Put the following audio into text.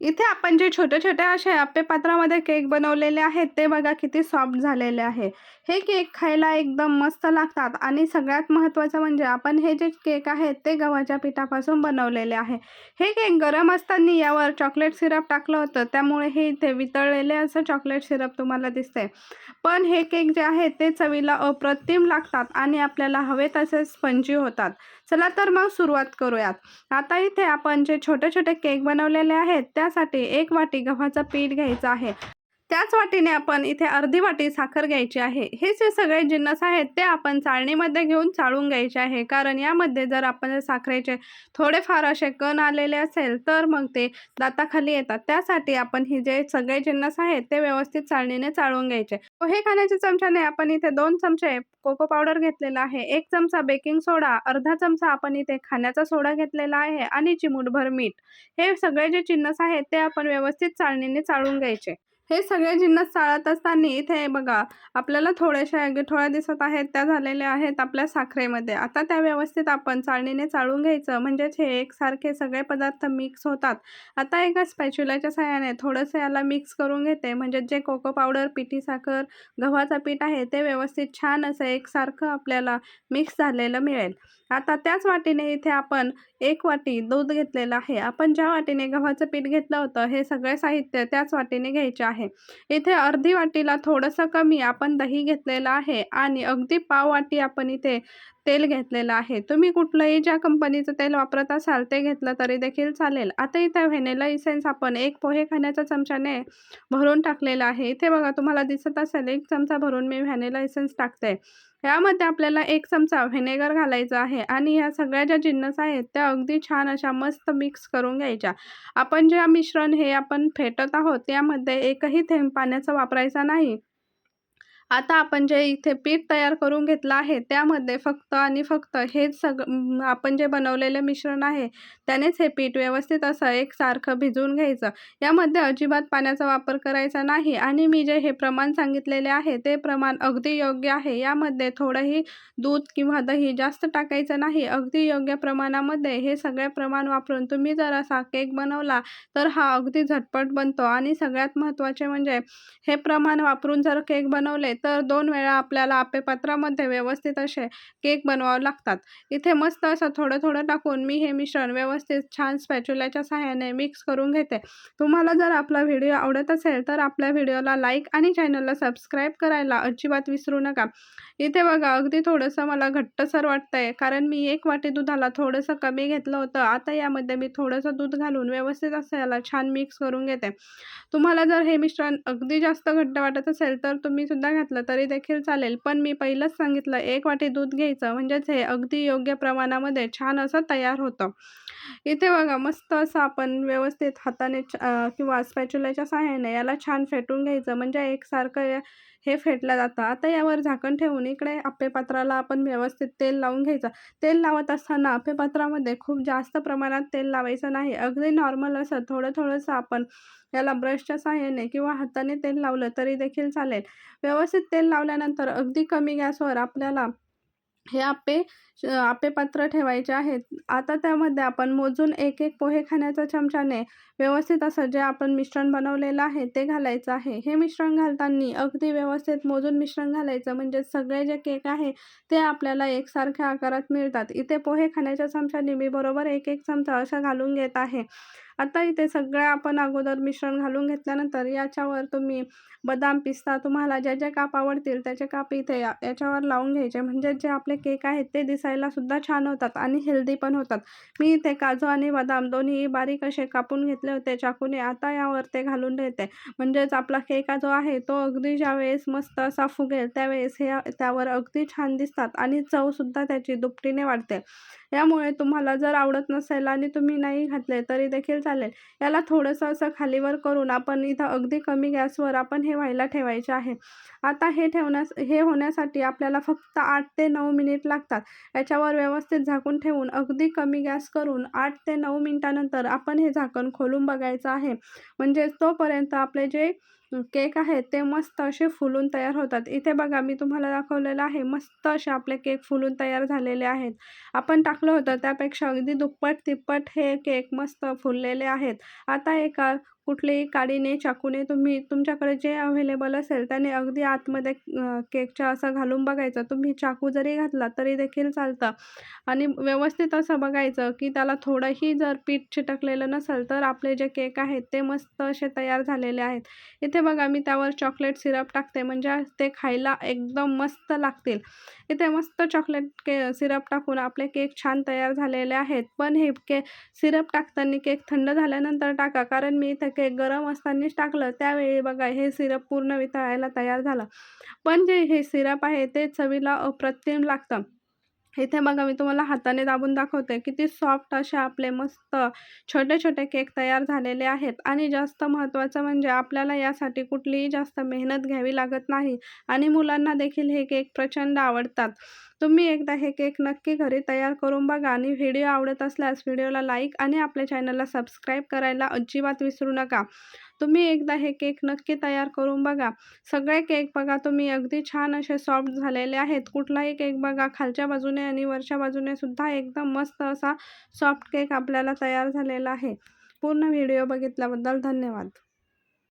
इथे आपण जे छोटे-छोटे असे आपे पात्रामध्ये केक बनवलेले आहेत, ते बघा किती सॉफ्ट झालेले आहे. हे केक खायला एकदम मस्त लागतात आणि सगळ्यात महत्त्वाचं म्हणजे आपण हे जे केक आहेत, ते गव्हाच्या पिठापासून बनवलेले आहे. हे केक गरम असताना यावर चॉकलेट सिरप टाकलं होतं, त्यामुळे हे इथे वितळलेले असं चॉकलेट सिरप तुम्हाला दिसते पण हे केक जे आहेत, ते चवीला अप्रतिम लागतात आणि आपल्याला हवे तसे स्पंजी होतात. चला तर मग सुरुवात करूयात. आता इथे आपण जे छोटे-छोटे केक बनवलेले आहेत, त्या त्यासाठी एक वाटी गव्हाचं पीठ घ्यायचं आहे. त्याच वाटीने आपण इथे अर्धी वाटी साखर घ्यायची आहे. हे जे सगळे जिन्नस आहेत, ते आपण चाळणीमध्ये घेऊन चाळून घ्यायचे आहे. कारण यामध्ये जर आपण साखरेचे थोडेफार असे कण आलेले असेल, तर मग ते दाताखाली येतात. त्यासाठी आपण हे जे सगळे जिन्नस आहेत, ते व्यवस्थित चाळणीने चाळून घ्यायचे. पोहे खाण्याच्या चमच्याने आपण इथे दोन चमचे कोको पावडर घेतलेला आहे, एक चमचा बेकिंग सोडा, अर्धा चमचा आपण इथे खाण्याचा सोडा घेतलेला आहे आणि चिमूटभर मीठ. हे सगळे जे जिन्नस आहेत, ते आपण व्यवस्थित चाळणीने चाळून घ्यायचे. हे सगळे जिन्नस चाळत असताना इथे बघा आपल्याला थोड्याशा गिठोळ्या दिसत आहेत, त्या झालेल्या आहेत आपल्या साखरेमध्ये. आता त्या व्यवस्थित आपण चाळणीने चाळून घ्यायचं, म्हणजेच हे एकसारखे सगळे पदार्थ मिक्स होतात. आता एका स्पॅच्युलाच्या सहाय्याने थोडंसं याला मिक्स करून घेते, म्हणजे जे कोको पावडर, पिठी साखर, गव्हाचं पीठ आहे, ते व्यवस्थित छान असं एकसारखं आपल्याला मिक्स झालेलं मिळेल. आता त्याच वाटीने इथे आपण एक वाटी दूध घेतलेलं आहे. आपण ज्या वाटीने गव्हाचं पीठ घेतलं होतं, हे सगळे साहित्य त्याच वाटीने घ्यायचे आहे. इथे अर्धी वाटीला थोडंसं कमी आपण दही घेतलेलं आहे आणि अगदी पाव वाटी आपण इथे तेल घेतलेलं आहे. तुम्ही कुठलंही ज्या कंपनीचं तेल वापरत असाल, ते घेतलं तरी देखील चालेल. आता इथे व्हॅनिला इसेन्स आपण एक पोहे खाण्याच्या चमच्याने भरून टाकलेलं आहे. इथे बघा तुम्हाला दिसत असेल एक चमचा भरून मी व्हॅनिला इसेन्स टाकते. यामध्ये आपल्याला एक चमचा व्हिनेगर घालायचा आहे आणि ह्या सगळ्या ज्या जिन्नस आहेत, त्या अगदी छान अशा मस्त मिक्स करून घ्यायच्या. आपण जे मिश्रण हे आपण फेटत आहोत, त्यामध्ये एकही थेंब पाण्याचा वापरायचा नाही. आता आपण जे इथे पीठ तयार करून घेतलं आहे, त्यामध्ये फक्त आणि फक्त हेच सग आपण जे बनवलेलं मिश्रण आहे, त्यानेच हे पीठ व्यवस्थित असं एकसारखं भिजवून घ्यायचं. यामध्ये अजिबात पाण्याचा वापर करायचा नाही आणि मी जे हे प्रमाण सांगितलेले आहे, ते प्रमाण अगदी योग्य आहे. यामध्ये थोडंही दूध किंवा दही जास्त टाकायचं नाही. अगदी योग्य प्रमाणामध्ये हे सगळे प्रमाण वापरून तुम्ही जर असा केक बनवला, तर हा अगदी झटपट बनतो आणि सगळ्यात महत्त्वाचे म्हणजे हे प्रमाण वापरून जर केक बनवले, तर दोन वेळा आपल्याला आपेपात्रामध्ये व्यवस्थित असे केक बनवावे लागतात. इथे मस्त असं थोडं-थोडं टाकून मी हे मिश्रण व्यवस्थित छान स्पॅच्युलाच्या सहाय्याने मिक्स करून घेते. तुम्हाला जर आपला व्हिडिओ आवडत असेल, तर आपल्या व्हिडिओला लाईक आणि चॅनलला सबस्क्राईब करायला अजिबात विसरू नका. इथे बघा अगदी थोडंसं मला घट्टसर वाटतंय, कारण मी एक वाटी दुधाला थोडंसं कमी घेतलं होतं. आता यामध्ये मी थोडंसं दूध घालून व्यवस्थित असं याला छान मिक्स करून घेते. तुम्हाला जर हे मिश्रण अगदी जास्त घट्ट वाटत असेल, तर तुम्ही सुद्धा घातलं तरी देखील चालेल. पण मी पहिलंच सांगितलं एक वाटी दूध घ्यायचं, म्हणजेच हे अगदी योग्य प्रमाणामध्ये छान असं तयार होतं. इथे बघा मस्त असं आपण व्यवस्थित हाताने किंवा स्पॅच्युलाच्या सहाय्याने याला छान फेटून घ्यायचं, म्हणजे एकसारखं हे फेटलं जातं. आता यावर झाकण ठेवून इकडे आप्पेपात्राला आपण व्यवस्थित तेल लावून घ्यायचं. तेल लावत असताना आप्पेपात्रामध्ये खूप जास्त प्रमाणात तेल लावायचं नाही. अगदी नॉर्मल असं थोडं-थोडंसं आपण याला ब्रशच्या सहाय्याने किंवा हाताने तेल लावलं तरी देखील चालेल. व्यवस्थित तेल लावल्यानंतर अगदी कमी गॅसवर आपल्याला हे आप्पे आप्पेपात्र ठेवायचे आहेत. आता त्यामध्ये आपण मोजून 1-1 पोहे खाण्याच्या चमच्याने व्यवस्थित असं जे आपण मिश्रण बनवलेलं आहे, ते घालायचं आहे. हे मिश्रण घालताना अगदी व्यवस्थित मोजून मिश्रण घालायचं, म्हणजे सगळे जे केक आहे, ते आपल्याला एकसारख्या आकारात मिळतात. इथे पोहे खाण्याच्या चमच्याने मी बरोबर 1-1 चमचा अशा घालून घेत आहे. आता इथे सगळ्या आपण अगोदर मिश्रण घालून घेतल्यानंतर याच्यावर तुम्ही बदाम, पिस्ता तुम्हाला ज्या जे काप आवडतील, त्याचे काप इथे या याच्यावर लावून घ्यायचे. म्हणजे जे आपले केक आहेत, ते दिसायला सुद्धा छान होतात आणि हेल्दी पण होतात. मी इथे काजू आणि बदाम दोन्ही बारीक असे कापून घेतले होते चाकूने. आता यावर ते घालून देते. म्हणजेच आपला केक जो आहे, तो अगदी ज्यावेळेस मस्त असा फुगेल, त्यावेळेस हे त्यावर अगदी छान दिसतात आणि चवसुद्धा त्याची दुपटीने वाढते. यामुळे तुम्हाला जर आवडत नसेल आणि तुम्ही नाही घातले तरी देखील चालेल. याला थोडंसं असं खालीवर करून आपण इथं अगदी कमी गॅसवर आपण हे व्हायला ठेवायचे आहे. आता हे ठेवण्यास हे होण्यासाठी आपल्याला फक्त आठ ते नऊ मिनिट लागतात. याच्यावर व्यवस्थित झाकून ठेवून अगदी कमी गॅस करून आठ ते नऊ मिनिटानंतर आपण हे झाकण खोलून बघायचं आहे. म्हणजेच तोपर्यंत आपले जे केक आहेत ते मस्त असे फुलून तयार होतात. इथे बघा मी तुम्हाला दाखवलेलं आहे मस्त असे आपले केक फुलून तयार झालेले आहेत. आपण टाकलं होतं त्यापेक्षा अगदी दुप्पट तिप्पट हे केक मस्त फुललेले आहेत. आता एका कुठलेही काडीने चाकूने तुम्ही तुमच्याकडे जे अव्हेलेबल असेल त्याने अगदी आतमध्ये केकच्या असं घालून बघायचं. तुम्ही चाकू जरी घातला तरी देखील चालतं. आणि व्यवस्थित असं बघायचं की त्याला थोडंही जर पीठ चिटकलेलं नसेल तर आपले जे केक आहेत ते मस्त असे तयार झालेले आहेत. इथे बघा मी त्यावर चॉकलेट सिरप टाकते. म्हणजे ते खायला एकदम मस्त लागतील. इथे मस्त चॉकलेट के सिरप टाकून आपले केक छान तयार झालेले आहेत. पण हे के सिरप टाकताना केक थंड झाल्यानंतर टाका. कारण मी इथे के गरम असतानाच टाकलं त्यावेळी बघा हे सिरप पूर्ण वितळायला तयार झालं. पण जे हे सिरप आहे ते चवीला अप्रतिम लागतं. इथे बघा मी तुम्हाला हाताने दाबून दाखवते किती सॉफ्ट असे आपले मस्त छोटे छोटे केक तयार झालेले आहेत. आणि जास्त महत्त्वाचं म्हणजे आपल्याला यासाठी कुठलीही जास्त मेहनत घ्यावी लागत नाही आणि मुलांना देखील हे केक प्रचंड आवडतात. तुम्ही एकदा हे केक नक्की घरी तयार करून बघा आणि व्हिडिओ आवडत असल्यास व्हिडिओला लाईक आणि आपल्या चॅनलला सबस्क्राईब करायला अजिबात विसरू नका. तुम्ही एकदा हे केक नक्की तयार करून बघा. सगळे केक बघा तुम्ही अगदी छान असे सॉफ्ट झालेले आहेत. कुठलाही केक बघा खालच्या बाजूने आणि वरच्या बाजूने सुद्धा एकदम मस्त असा सॉफ्ट केक आपल्याला तयार झालेला आहे. पूर्ण व्हिडिओ बघितल्याबद्दल धन्यवाद.